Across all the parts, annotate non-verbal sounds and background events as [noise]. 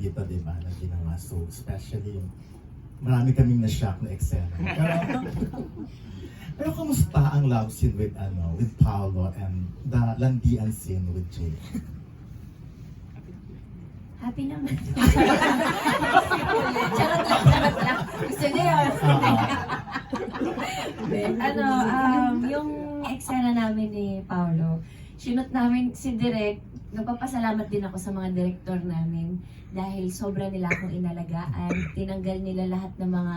dito, di ba, na ginawa. So, especially yung marami kaming na-shock na eksena. Pero, [laughs] pero kamusta ang love scene with, ano, with Paolo and the landian scene with Jay? Happy naman. [laughs] charot lang, charot lang. Gusto niya yun. Hindi. ano, um, yung eksena namin ni Paolo, sinot namin si Direk, nagpapasalamat din ako sa mga direktor namin dahil sobra nila akong inalagaan. Tinanggal nila lahat ng mga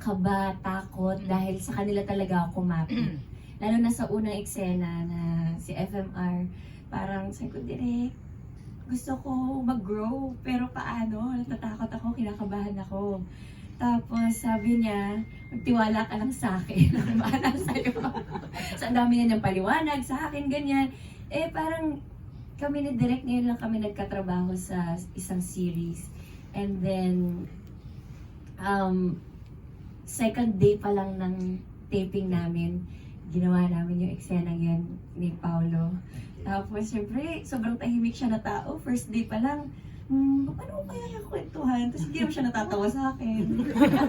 kaba, takot, dahil sa kanila talaga ako kumapit. Lalo na sa unang eksena na si FMR, parang sabi ko, Direk, gusto ko mag-grow, pero paano? Natatakot ako, kinakabahan ako. Tapos sabi niya, magtiwala ka lang sa akin, [laughs] bahala sa'yo. [laughs] ang dami niya ng paliwanag sa akin, ganyan. Eh parang kami ni Direk ngayon lang kami nagkatrabaho sa isang series. And then, um, second day pa lang ng taping namin, ginawa namin yung eksena yan ni Paolo. Tapos, syempre, sobrang tahimik siya na tao. First day pa lang, hmm, paano ko kaya yung kwentuhan? Tapos hindi naman siya natatawa sa akin. [laughs] ano?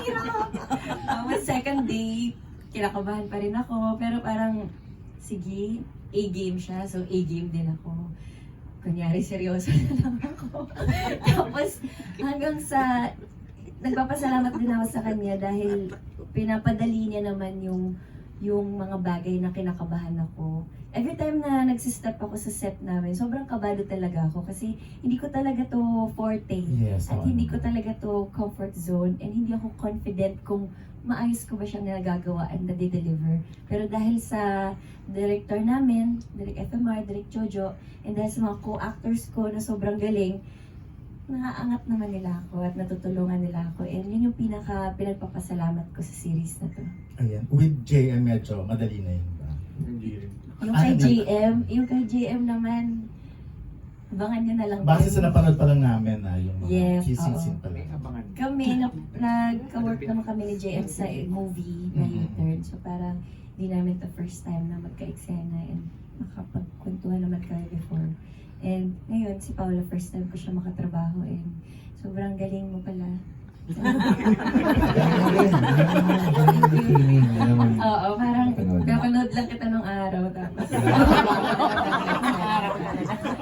Hirap! Tapos, second day, kinakabahan pa rin ako. Pero parang, sige, A-game siya. So, A-game din ako. Kunyari, seryoso na lang ako. [laughs] Tapos, hanggang sa, nagpapasalamat din ako sa kanya dahil pinapadali niya naman yung yung mga bagay na kinakabahan ako. Every time na nagsistep ako sa set namin, sobrang kabado talaga ako kasi hindi ko talaga to forte. Yes. At hindi ko talaga to comfort zone and hindi ako confident kung maayos ko ba siyang nagagawa and na-deliver. Pero dahil sa director namin, Direk FMR, Direk Jojo, and dahil sa mga co-actors ko na sobrang galing, naaangat naman nila ako at natutulungan nila ako. And yun yung pinaka pinagpapasalamat ko sa series na to. Ayan. With JM, medyo madali na yun ba? Hindi rin. Yung Ah, kay nag- JM, yung kay JM naman, abangan nyo na lang. Base sa napanood pa lang namin na yung mga Yes, kissing oo. scene pa lang. abangan. Kami, na, nagka-work naman kami ni JM sa movie na Mhm. U-turn. So parang di namin the first time na magka-eksena and makapagkwentuhan naman kami before. And ngayon, si Paula, first time ko siya makatrabaho and sobrang galing mo pala. [laughs] Oo, parang napanood lang kita nung araw. Tapos, [laughs]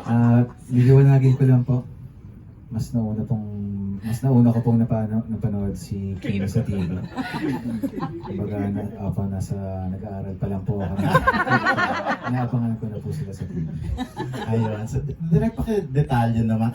Ah, liliwanagin ko lang po. Mas nauna pong mas nauna ko pong napano, napanood si Kim sa TV. Kumbaga, na, apa, nasa, nag-aaral pa lang po ako. [laughs] Inaabangan ko na po sila sa TV. Ayun. So, direct pa detalye naman.